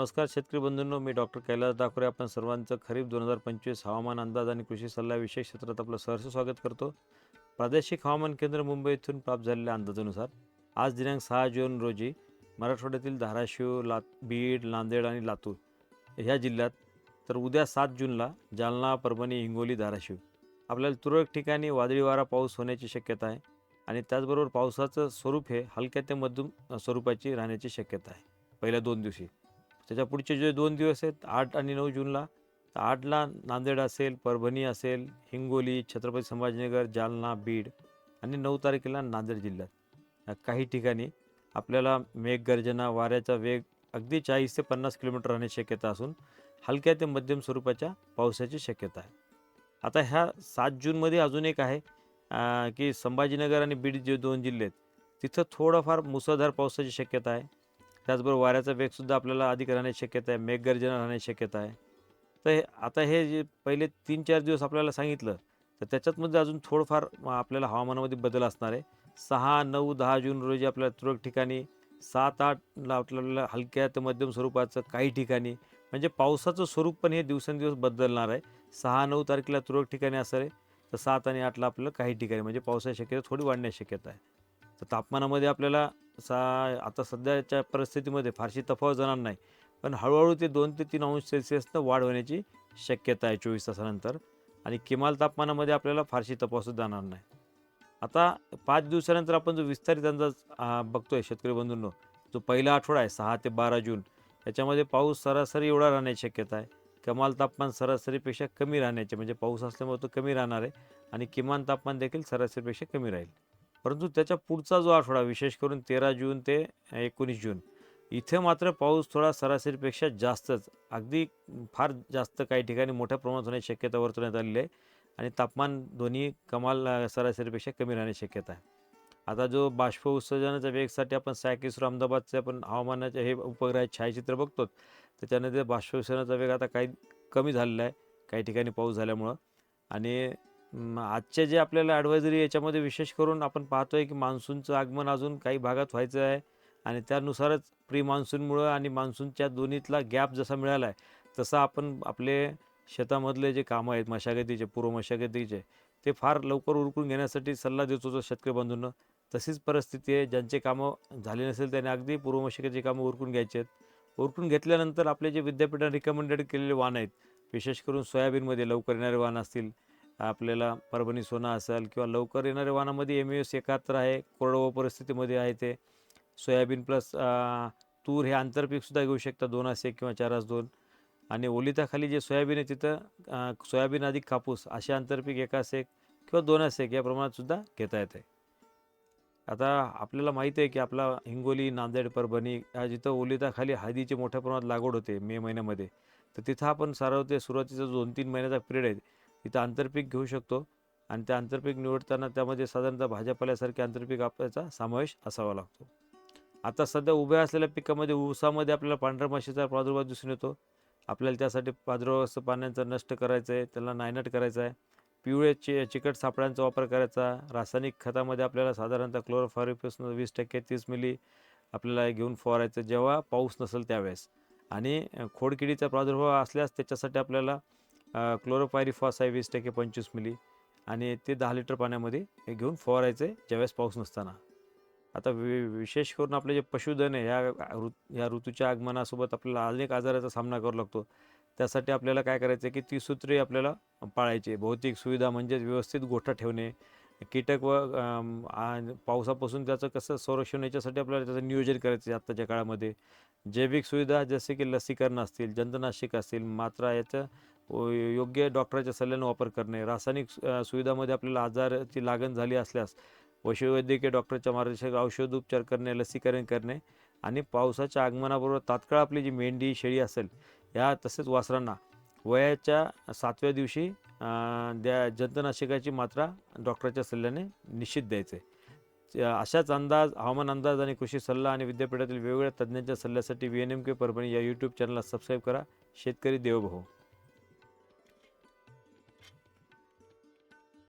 नमस्कार शेतकरी बंधूंनो मी डॉक्टर कैलास दाखवरे आपण सर्वांचं खरीप दोन हजार पंचवीस हवामान अंदाज आणि कृषी सल्ला विशेष क्षेत्रात आपलं सहर्ष स्वागत करतो. प्रादेशिक हवामान केंद्र मुंबई इथून प्राप्त झालेल्या अंदाजानुसार आज दिनांक सहा जून रोजी मराठवाड्यातील धाराशिव ला बीड नांदेड आणि लातूर ह्या जिल्ह्यात तर उद्या सात जूनला जालना परभणी हिंगोली धाराशिव आपल्याला तुरळक ठिकाणी वादळी वारा पाऊस होण्याची शक्यता आहे आणि त्याचबरोबर पावसाचं स्वरूप हे हलक्या ते मध्यम स्वरूपाची राहण्याची शक्यता आहे. पहिल्या दोन दिवशी त्याच्या पुढचे जे दोन दिवस आहेत आठ आणि नऊ जूनला तर आठला नांदेड असेल परभणी असेल हिंगोली छत्रपती संभाजीनगर जालना बीड आणि नऊ तारखेला नांदेड जिल्ह्यात. काही ठिकाणी आपल्याला मेघगर्जना वाऱ्याचा वेग अगदी चाळीस ते पन्नास किलोमीटर राहण्याची शक्यता असून हलक्या ते मध्यम स्वरूपाच्या पावसाची शक्यता आहे. आता ह्या सात जूनमध्ये अजून एक आहे की संभाजीनगर आणि बीड जे दोन जिल्हे आहेत तिथं थोडंफार मुसळधार पावसाची शक्यता आहे. त्याचबरोबर वाऱ्याचा वेगसुद्धा आपल्याला अधिक राहण्याची शक्यता आहे मेघगर्जना राहण्याची शक्यता आहे. तर हे आता हे जे पहिले तीन चार दिवस आपल्याला सांगितलं तर त्याच्यातमध्ये अजून थोडंफार आपल्याला हवामानामध्ये बदल असणार आहे. सहा नऊ दहा जून रोजी आपल्याला तुरळक ठिकाणी सात आठला आपल्याला हलक्या ते मध्यम स्वरूपाचं काही ठिकाणी म्हणजे पावसाचं स्वरूप पण हे दिवसेंदिवस बदलणार आहे. सहा नऊ तारखेला तुरळक ठिकाणी असणार आहे तर सात आणि आठला आपल्याला काही ठिकाणी म्हणजे पावसाची शक्यता थोडी वाढण्याची शक्यता आहे. तर तापमानामध्ये आपल्याला असा आता सध्याच्या परिस्थितीमध्ये फारशी तफावत जाणार नाही. पण हळूहळू ते दोन ते तीन अंश सेल्सिअसनं वाढ होण्याची शक्यता आहे चोवीस तासानंतर. आणि किमाल तापमानामध्ये आपल्याला फारशी तपासून जाणार नाही. आता पाच दिवसानंतर आपण जो विस्तारित अंदाज बघतो बघतोय शेतकरी बंधूंनो जो पहिला आठवडा आहे सहा ते बारा जून याच्यामध्ये पाऊस सरासरी एवढा राहण्याची शक्यता आहे. कमाल तापमान सरासरीपेक्षा कमी राहण्याचे म्हणजे पाऊस असल्यामुळे तो कमी राहणार आहे. आणि किमान तापमान देखील सरासरीपेक्षा कमी राहील. परंतु त्याच्या पुढचा जो आठवडा विशेष करून तेरा जून ते एकोणीस जून इथे मात्र पाऊस थोडा सरासरीपेक्षा जास्तच अगदी फार जास्त काही ठिकाणी मोठ्या प्रमाणात होण्याची शक्यता वर्तवण्यात आलेली आहे आणि तापमान दोन्ही कमाल सरासरीपेक्षा कमी राहण्याची शक्यता आहे. आता जो बाष्प उत्सर्जनाच्या वेगसाठी आपण सॅकिसरो अहमदाबादचे आपण हवामानाचे हे उपग्रह छायाचित्र बघतो त्याच्यानंतर बाष्प उत्सर्जनाचा वेग आता काही कमी झालेला आहे काही ठिकाणी पाऊस झाल्यामुळं. आणि आजच्या जे आपल्याला ॲडवायझरी याच्यामध्ये विशेष करून आपण पाहतोय की मान्सूनचं आगमन अजून काही भागात व्हायचं आहे आणि त्यानुसारच प्री मान्सूनमुळं आणि मान्सूनच्या दोन्हीतला गॅप जसा मिळाला आहे तसा आपण आपले शेतामधले जे कामं आहेत मशागतीचे पूर्व मशागतीचे ते फार लवकर उरकून घेण्यासाठी सल्ला देतो तो शेतकरी बांधून. तशीच परिस्थिती आहे ज्यांचे कामं झाले नसेल त्याने अगदी पूर्व मशागतीची कामं उरकून घ्यायची आहेत. उरकून घेतल्यानंतर आपले जे विद्यापीठाने रिकमेंडेड केलेले वाहन आहेत विशेष करून सोयाबीनमध्ये लवकर येणारे वाहन असतील आपल्याला परभणी सोना असेल किंवा लवकर येणाऱ्या वाहनामध्ये एम एस एकाहत्तर आहे कोरडवाहू परिस्थितीमध्ये आहे ते. सोयाबीन प्लस तूर हे आंतरपीकसुद्धा घेऊ शकता दोन असे किंवा चार आस दोन. आणि ओलिताखाली जे सोयाबीन आहे तिथं सोयाबीन अधिक कापूस असे आंतरपीक एकास एक किंवा दोनास एक या प्रमाणात सुद्धा घेता येते आता आपल्याला माहिती आहे की आपला हिंगोली नांदेड परभणी या जिथं ओलिताखाली हळदीची मोठ्या प्रमाणात लागवड होते मे महिन्यामध्ये तर तिथं आपण सारवते सुरुवातीचा दोन तीन महिन्याचा पिरियड आहे. तिथं आंतरपीक घेऊ शकतो. आणि त्या आंतरपीक निवडताना त्यामध्ये साधारणतः भाज्यापाल्यासारखे आंतरपीक आपल्याचा समावेश असावा लागतो. आता सध्या उभ्या असलेल्या पिकामध्ये ऊसामध्ये आपल्याला पांढऱ्या माशीचा प्रादुर्भाव दिसून येतो. आपल्याला त्यासाठी प्रादुर्भावाचं पाण्याचं नष्ट करायचं आहे त्याला नायनट करायचं आहे. पिवळे चि चिकट सापळ्यांचा वापर करायचा. रासायनिक खतामध्ये आपल्याला साधारणतः क्लोरोफॉरिफस वीस टक्के तीस मिली आपल्याला घेऊन फवारायचं. जेव्हा पाऊस नसेल त्यावेळेस. आणि खोडकिडीचा प्रादुर्भाव असल्यास त्याच्यासाठी आपल्याला क्लोरोपायरिफॉस आहे वीस टक्के पंचवीस मिली. आणि ते दहा लिटर पाण्यामध्ये हे घेऊन फवारायचे ज्यावेळेस पाऊस नसताना. आता वि विशेष करून आपले जे पशुधन आहे ह्या ऋत ह्या ऋतूच्या आगमनासोबत आपल्याला अनेक आजाराचा सामना करावा लागतो. त्यासाठी आपल्याला काय करायचं आहे की ती सूत्रे आपल्याला पाळायची. भौतिक सुविधा म्हणजेच व्यवस्थित गोठा ठेवणे. कीटक व पावसापासून त्याचं कसं संरक्षण याच्यासाठी आपल्याला त्याचं नियोजन करायचं आहे आत्ताच्या काळामध्ये. जैविक सुविधा जसे की लसीकरण असतील जंतनाशिक असतील मात्रा याचं योग्य डॉक्टराच्या सल्ल्यानं वापर करणे. रासायनिक सुविधामध्ये आपल्याला आजाराची लागण झाली असल्यास पशुवैद्यकीय डॉक्टरच्या मार्गदर्शक औषधोपचार करणे लसीकरण करणे आणि पावसाच्या आगमनाबरोबर तात्काळ आपली जी मेंढी शेळी असेल या तसेच वासरांना वयाच्या सातव्या दिवशी द्या जंतनाशकाची मात्रा डॉक्टरच्या सल्ल्याने निश्चित द्यायचे. अशाच अंदाज हवामान अंदाज आणि कृषी सल्ला आणि विद्यापीठातील वेगवेगळ्या तज्ज्ञांच्या सल्ल्यासाठी V N M K Parbhani या यूट्यूब चॅनलला सबस्क्राईब करा. शेतकरी देवभाऊ.